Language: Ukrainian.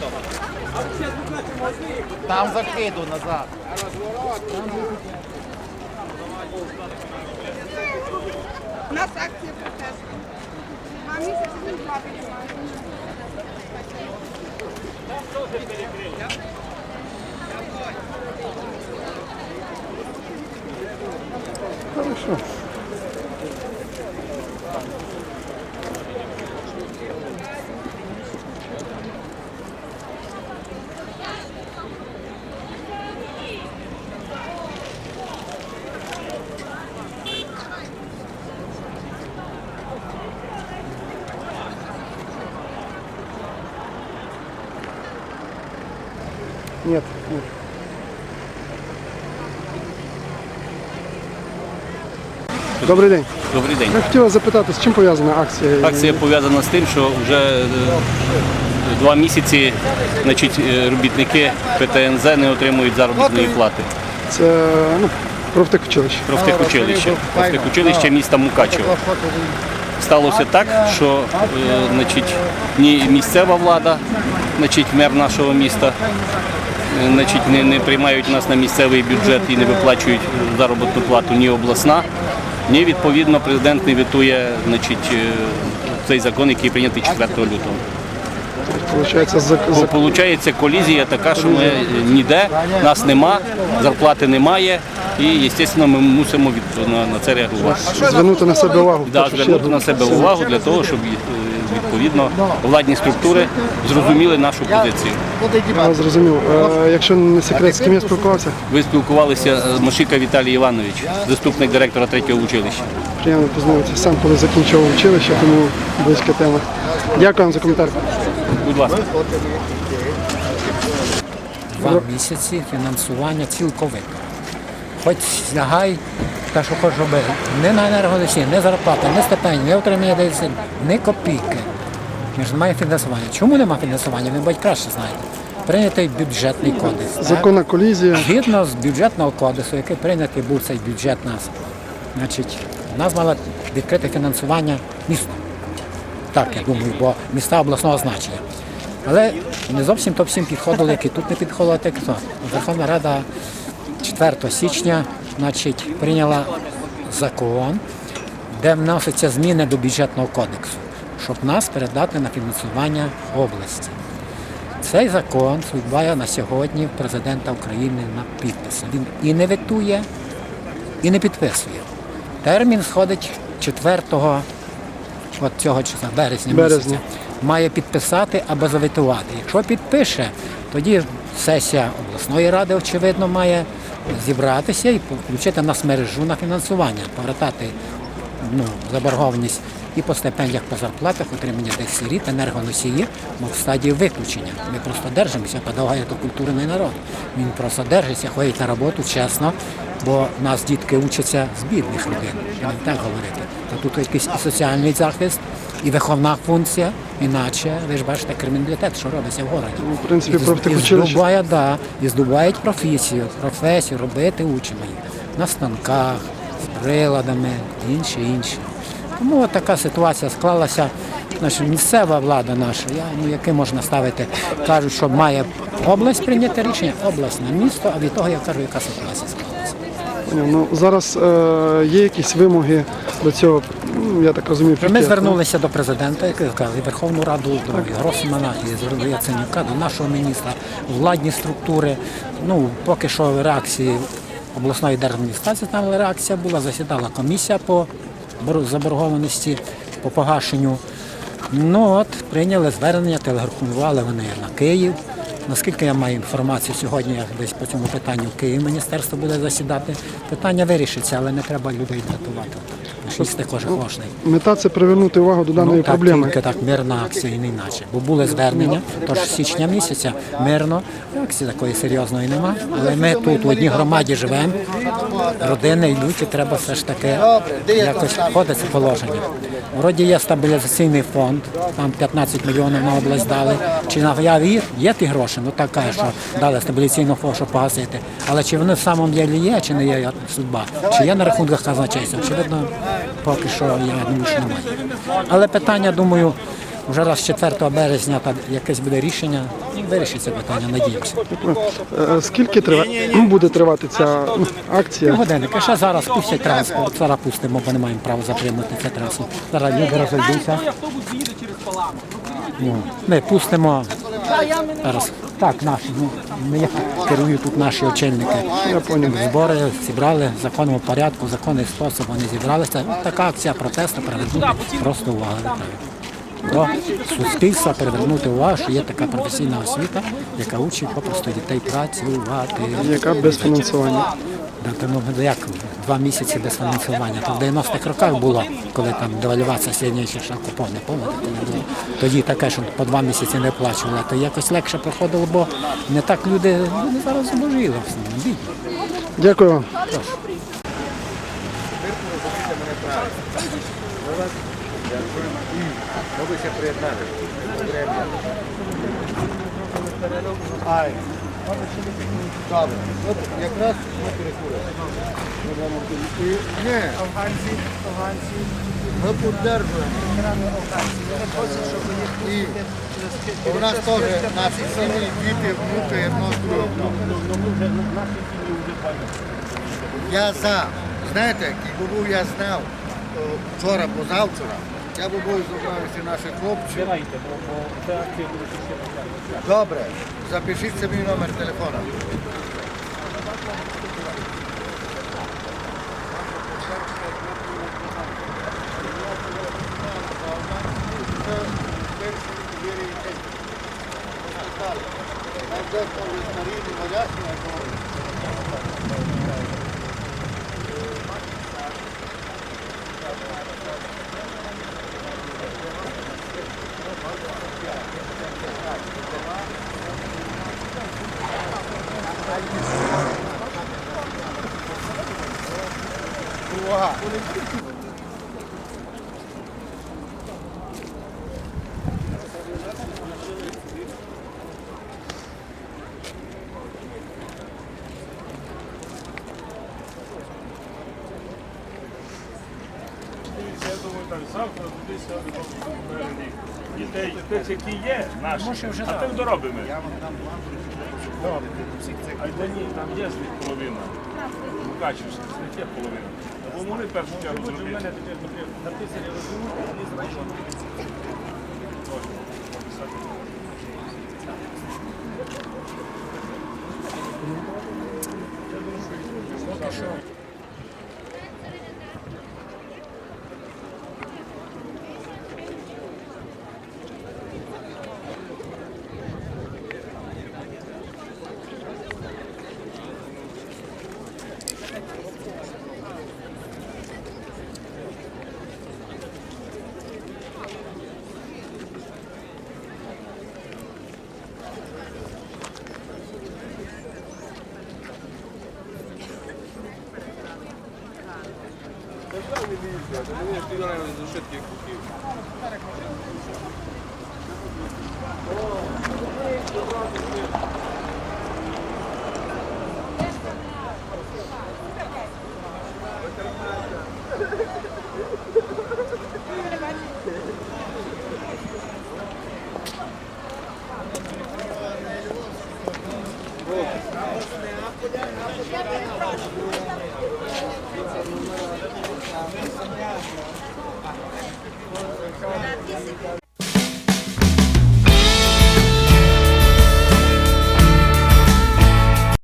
Там закрито. Там закрито назад. У нас акція протесту. Два місяці не платить. Хорошо. Нет, нет. Добрий день. Добрий день. Я хотіла запитати, з чим пов'язана акція? Акція пов'язана з тим, що вже е, два місяці значить, е, робітники ПТНЗ не отримують заробітної плати. Це ну, профтехучилище. Профтехучилище. Профтехучилище міста Мукачево. Сталося так, що е, значить, ні місцева влада, значить, мер нашого міста, значить, не, не приймають нас на місцевий бюджет і не виплачують заробітну плату ні обласна, ні відповідно президент не вітує значить, е, цей закон, який прийнятий 4 лютого. Получається, за, за, Получається колізія така, що ми ніде, нас нема, зарплати немає, і, звісно, ми мусимо від, на, на це реагувати. звернути на себе увагу. Да, звернути на себе увагу для того, щоб е, відповідно владні структури зрозуміли нашу позицію. Я зрозумів. Е, Якщо не секрет, з ким я спілкувався, Ви спілкувалися з Мошика Віталій Іванович, заступник директора третього училища. приємно познайомитися. Сам коли закінчував училище, тому близька тема. Дякую вам за коментар. Будь ласка. Два місяці фінансування цілковито. Хоч лягай, та що хоч роби. Не на енергоносії, не зарплата, не стипендія, не отримання десь, ні копійки. Немає фінансування. Чому немає фінансування? Ви, мабуть, краще знаєте. Прийнятий бюджетний кодекс. Законна колізія. Згідно з бюджетного кодексу, який прийнятий був цей бюджет нас, значить, у нас мало відкрите фінансування міста. Так, я думаю, бо міста обласного значення. Але не зовсім то всім підходило, як і тут не підходило, так то. Верховна Рада 4 січня значить, прийняла закон, де вносяться зміни до бюджетного кодексу, щоб нас передати на фінансування області. Цей закон судбає на сьогодні президента України на підпис. Він і не ветує, і не підписує. Термін сходить 4 от цього числа, березня, Березня. місяця. Має підписати або заветувати. Якщо підпише, тоді сесія обласної ради, очевидно, має зібратися і включити нас мережу на фінансування, повертати ну, заборгованість і по стипендіях, по зарплатах, отримання десь сиріт, енергоносії, ми в стадії виключення. Ми просто держимося, педагоги – це культурний народ. Він просто держиться, ходить на роботу чесно, бо в нас дітки учаться з бідних родин, будемо так говорити. То тут якийсь і соціальний захист, і виховна функція, іначе ви ж бачите криміналітет, що робиться в городі. Ну, в принципі, І і здобуває, да, і здобувають професію, професію робити учнями на станках, з приладами, інше, інше. Тому от така ситуація склалася. Наша місцева влада наша, я, ну, яке можна ставити, кажуть, що має область прийняти рішення, область на місто, а від того я кажу, яка ситуація склалася. Ну, зараз е, є якісь вимоги до цього, ну, я так розумію, Ми пікету. звернулися до президента, як я сказав, і Верховну Раду, до Гросмана, і до Яценюка, до нашого міністра, владні структури. Ну, поки що реакції обласної держадміністрації там реакція була, засідала комісія по заборгованості, по погашенню. Ну от, прийняли звернення, телеграфували вони на Київ. Наскільки я маю інформацію, сьогодні я десь по цьому питанню в Київ міністерство буде засідати. Питання вирішиться, але не треба людей дратувати. Щось також гошний. Мета це привернути увагу до даної Ну, так, проблеми. тільки так, мирна акція і не інакше. Бо були звернення, тож з січня місяця мирно, акції такої серйозної нема. Але ми тут в одній громаді живемо, родини йдуть, і треба все ж таки якось входить це положення. Вроді є стабілізаційний фонд, там 15 мільйонів на область дали. Чи на яві є ті гроші? Ну так каже, що дали стабілізаційний фонд, щоб погасити. Але чи вони в самому ділі є, чи не є судьба? Чи є на рахунках казначейства? Очевидно, поки що я думаю, що немає. Але питання, думаю, вже раз 4 березня та якесь буде рішення, ну, вирішиться питання, надіємося. Е, Скільки трива... ну, буде тривати ця ну, акція? Годинники, ще зараз пустять транспорт, зараз пустимо, бо не маємо права затримати це трасу. Зараз люди розійдуться. Ну, Ми пустимо зараз. Так, наші, ну, я керую тут наші очільники. Збори зібрали в законному порядку, законний спосіб вони зібралися. Така акція протесту привернути просто увагу. До суспільства привернути увагу, що є така професійна освіта, яка учить попросту дітей працювати. Яка без фінансування? Да, ну, як два місяці без фінансування. То в 90-х роках було, коли там девальвація сильніше шакупов, не пам'ятаєте, коли було. Тоді таке, що по два місяці не плачували, то якось легше проходило, бо не так люди ну, зараз зможили в основному, бідні. Дякую вам. Добре. От якраз ми перекуримо. Ні. Афганці, афганці. Ми підтримуємо. І у нас теж наші сім'ї, діти, внуки, одно з другого. Я за. Знаєте, був я знав вчора, позавчора, я би був зібрався наших хлопців. Добре, запишіть собі номер телефона. вирішили вірити якесь які є, наші, а тим доробимо. Я вам дам план, ні, там є з них половина. Мукачівських, з них є половина. Бо могли першу чергу зробити. Мене на тисячі розуміють, вони зрайшли. Thank you. Мені сподіваємо за швидких кухів. Добре, добре.